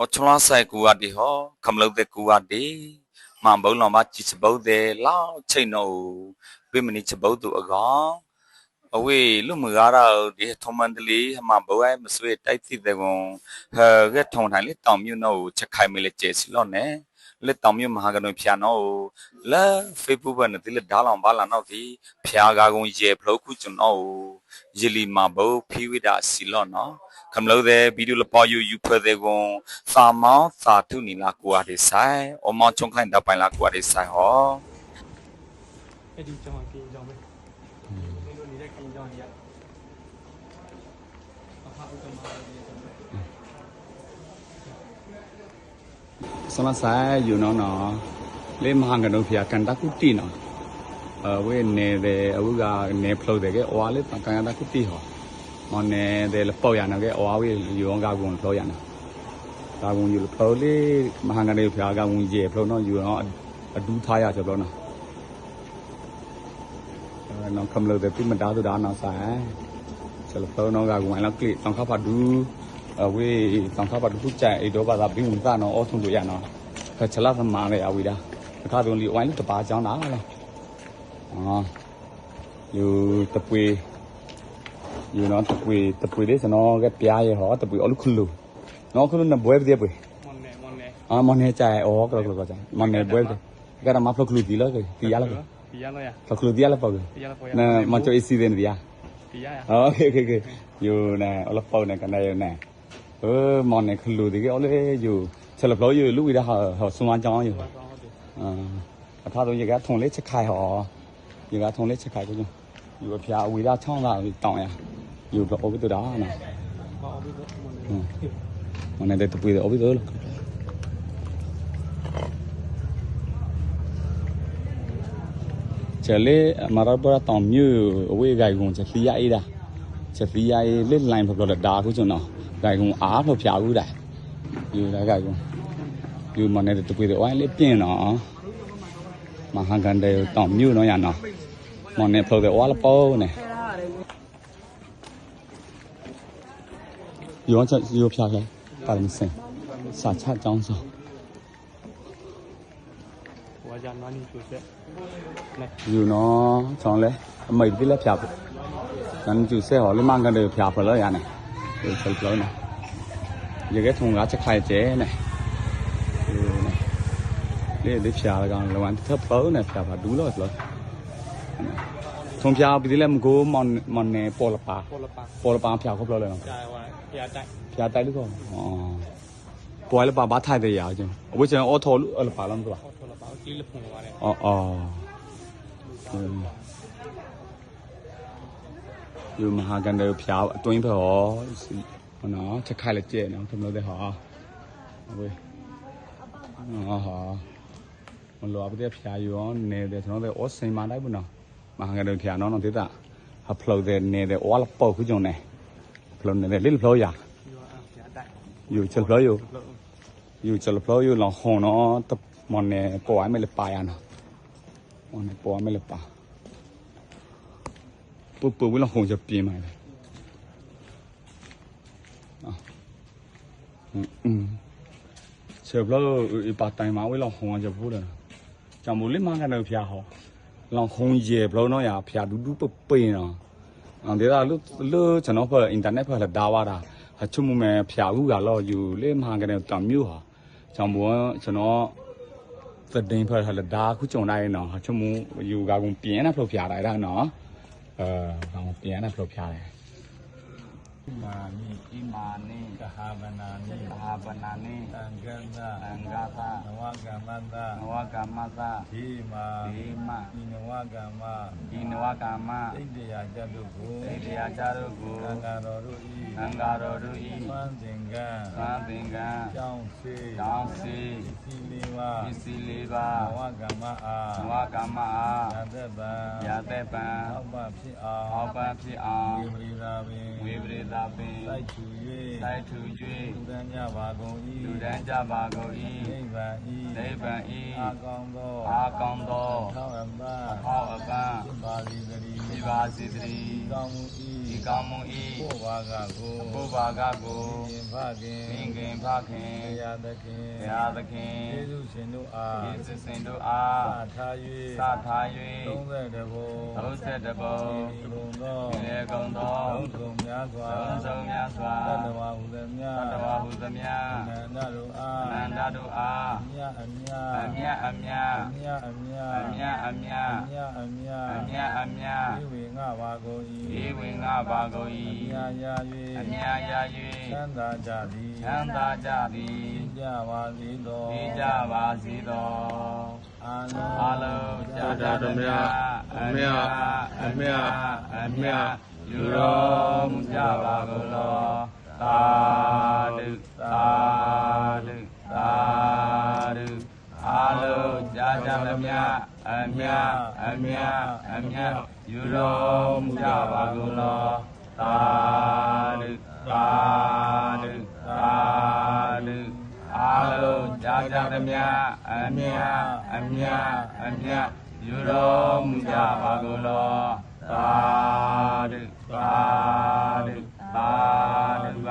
ဟောချလာဆိုင်ကူအဒီဟောခမလုတ်တဲ့ကူအဒီမှန်ဘုံလောမကြည့်စပုတ်တဲ့လောက်ချိန်တော့ပြမနီချပုတ်သူအကောင်အဝေးလူမကားတော့ဒီထမန်တလီမှန်ဘဝဲမဆွေတိုက်သိတဲ့ကွန်ဟဲကထုံထိုင်လေတောင်မြုံတော့ချက်ခိုင်မလေကျဲစီလို့နဲ့ လေတောင်မြမဟာကနဖြာနော်လာဖေးပူပနတိလေဒါလောင်ဘာလာနော်ဒီဖြာကာကုံရေဖလောက်ခုကျွန်တော်ယလီမာဘုဖီဝိဒါစီလော့နော်ခမလို့တဲ့ဗီဒီယိုလပေါ်ယူယူဖွဲ့တဲ့ကွန်စာမောင်းစာထုနီလာကိုအားဒီဆိုင်အမောင်းချုံခိုင်တပိုင်လာကိုအားဒီဆိုင်ဟောအဲ့ဒီကျွန်တော်ပြင်ကြောင်းပဲဒီလိုနေတဲ့ပြင်ကြောင်းကြီးอ่ะအဖအုတ်ကမားရဲ့ หังกันโนเพียกันตะกุติเนาะเออเวเนเดอวุกาเนพลอเดเกอวาเลกันตะกุติฮอมอเนเดลปอยานะเกอวาเวอยู่องกากุนพลอยานะกากุนอยู่พลอเลมหังกันโนเพียกากุนเยพลอเนาะอยู่เนาะอดูทายาจะพลอเนาะเออน้องคำเลยแต่พี่มันดาตุดาเนาะสายจะพลอเนาะกากุนแล้วกลิต้องเข้าพาดู အဝေးသံခါပါတူကြိုင်အေတော့ပါသာဘင်းဝင်သားနော်အောထုံတို့ရနော်ခချလာသမားလေအဝေးဒါအခါတုန်းလီဝိုင်းတပါကြောင်းတာလားအာယူတပွေယူနော်တပွေတပွေလေးစနော်ကပြားရဟောတပွေအလုခလူနော်ခလူနဘွဲပြပွေ မွန်နေမွန်နေ အာမနေကြိုင်အောကလကလကကြိုင်မနေဘွဲကရမဖလခလူဒီလားဒီရလား ဒီရလို့ရ ဖလခလူဒီရလားပေါ့ ဒီရလို့ပေါ်ရ နာမချိုအစီတဲ့ဒီရ ဒီရရ โอเคโอเคอยู่นะอลปอนะกันได้นะเออมอนเนี่ยคลูดิก็เอาเลยอยู่เฉลบล้ออยู่ลูกอีดาหอสุวรรณจังอยู่ ဟုတ်ဟုတ်တယ် อ่าถ้าตรงนี้ก็ทงเล็กชะไข่หออยู่ก็ทงเล็กชะไข่ก็อยู่อยู่กับพยาวีดาช่องละตอง呀อยู่กับโอบิตัวดานะ ở mòn này khẩn lù thì cái ole dù sẽ lập lối dù lúc đi đó họ họ xung quanh cho dù ờ, à thà tôi giờ cái thùng lết sẽ khai họ. Giờ cái thùng lết sẽ khai cái gì dù phía ở đó trong là tòng à. Dù ô ở từ đó nè. Ừ. Mòn này đây tụi bây giờ ở đó luôn. Chả lẽ mà ra bữa tòm như ở cái gai cũng chả phi ai đã chả phi ai lên lại một loại đá cũng chỗ nào. ဒါကုံအားဖော်ပြဘူးဒါယူလာကကုံယူမနဲ့တပွေတော့အဲ့လေပြင်းတော့မဟာကန်တဲ့တော့မြို့တော့ရနော်မနဲ့ဖော်တဲ့ဝါလပေါ်နဲ့ရောချရောဖြားခဲ့ပါမစင်စာချကြောင်းစောဝါကြနာနီချိုဆက်နဲ့ယူနော်ဆောင်းလဲအမိတ်တိလက်ဖြားဘူးနန်ကျူဆက်ဟောလေမကန်တဲ့ဖြားဖလို့ရနေ 잘 들어오네 여기 통과 체크할지 네လေဖြာကံလောန်သပ်ပေါ်နေဖြာပါဒူးလို့ဆိုထုံဖြာပြီးလဲမကိုမွန်မွန်နေပေါ်လပါပေါ်လပါဖြာခုပ်လို့လဲနော်ဖြာတိုက်ဖြာတိုက်လို့ကောဩပေါ်လပါဘာထိုင်တယ်ရာချင်းအဝိဇ္ဇံအော်ထော်လို့လပါလားမသိပါအော်ထော်လပါကြီးလဖုန်ပါတယ်ဩဩ อ๋ออยู่มหากันเดဖြာအတွင်းဖဟောဟနော်ချက်ခိုက်လက်ကျဲနော်ထမလို့တဲ့ဟာဝေးဟာဟာမလောအပတဲ့ဖြာယူအောင်နေတဲ့ကျွန်တော်တဲ့ဩစိန်မာလိုက်ဘူးနော်မဟာကန်เดဖြာနော်နော်ဒေတာဟဖလို့တဲ့နေတဲ့ဩလပေါ့ခုကြုံနေဖလို့နေတဲ့လိဖလို့ရ ဒီကအပြာတိုက် อยู่ချက်ဖလို့อยู่ อยู่จะลบล้ออยู่หลังห้องเนาะตะมอนเนี่ยปอยไม่เลยปายอ่ะเนาะมอนเนี่ยปอยไม่เลยปาปุ๊บปุ๊บวิลองห้องจะปีใหม่เลย ပုပ်ပုပ်ဝင်လာခုံချက်ပြင်းပါလေနော်อืมဆယ်ဘလော့ပါတိုင်မှာဝင်လာခုံချက်ဘူးလားကြောင်မိုးလေးမကနေဖျားဟောလောင်ခုံရေဘလော့တော့ရဖျားဒူးဒူးပပင်းနော်အန်ဒီလာလူလူကျွန်တော်ဖအင်တာနက်ဖလာဒါဝါတာအချုံမမဲဖျားဦးကတော့ယူလေးမကနေတမျိုးဟာကြောင်မိုးကျွန်တော်သတင်ဖလာဒါခုကြုံနိုင်နော်အချုံမယူကကုန်ပြင်းတာဖလို့ဖျားတာအဲ့ဒါနော် ပြင်းနေဖလို့ဖျာတယ် มานิ อิมานี่ กหาบนานิ มหาบนานี่ ตังกันตา อังกาตาน วกรรมันตาน วกรรมตา ทีมา ดีมะ อินวกรรมะ อินวกรรมะ อินเดียจัตุกุ ဣတိယကြရုကို သံဃာတော်တို့ဤ သံဃာတော်တို့ဤ ပန်းသင်္ကန်း သံသင်္ကန်း ကြောင်းစေ တောင်းစီ စီလေးပါ ပစ္စည်းလေးပါး နဝကမ္မအာ ဝကမ္မအား ယသက်ပံ ရသက်ပံ အောက်ပဖြစ်အောင် အောက်ပန်းဖြစ်အောင် ဝိပရိသာပင် ဝိပရိသ ာရာပင်စိုက်ထူစိုက်ထူ၍၍လူတန်းကြပါကုန်၏လူတန်းကြပါကုန်နိ၏ဗ္ဗာန်၏နိဗ္ဗာန်၏အာကောင်းသောအားကောင်းသောထောက်အပံ့အဟောက်အပန်းဖြစ်ပါစေသတည်းပြပါစေတည်းဒီကောင်းမှုဒီ၏ကောင်းမှု၏ဘုရားကကိုဘုရားကကိုရှင်ဖခင်သင်ခင်ဖခင်ဘုရားသခင်ဘုရားသခင်ယေရှုရှင်တို့အားယေရှုစင်တို့အားစထား၍စထား30ဘုံ၍30ပုံဒီလုံသောလေကုန်သောလုံးစုံ များစွာသုံးဆုံးများစွာတတဝဟုသမျှတတဝဟုသမျှအနန္တတို့အားအနန္တတို့အားအမြအမြအမြတ်အမြတ်အမြအမြအမြတ်အမြတ်အမြအမြအမြတ်အမြတ်ဒီဝေငါပါကုန်၏ဤဝင်ငါပါကုန်အ၏မြရာအ၍မြတ်ရသံသာကြသည်၍ချမ်းသာကြသည်ကြပါစေသောဤကြပါစေသောအာလုံးအလုံးကြကြသမျှအမြတ်အမြတ်အမြ တ်ယူတော်မူကြပါကုန်လောသာဓုသာဓုသာဓုအလုံးကြကြသမျှအမြတ်အမြတ်အမြတ်ယူတော်မူကြပါကုန်လောသာဓုသာဓုသာဓုအလုံးကြကြသမျှအမြတ်အမြတ်အမြတ်ယူတော်မူကြပါကုန်လောသာ ဓုသာဓုသာဓု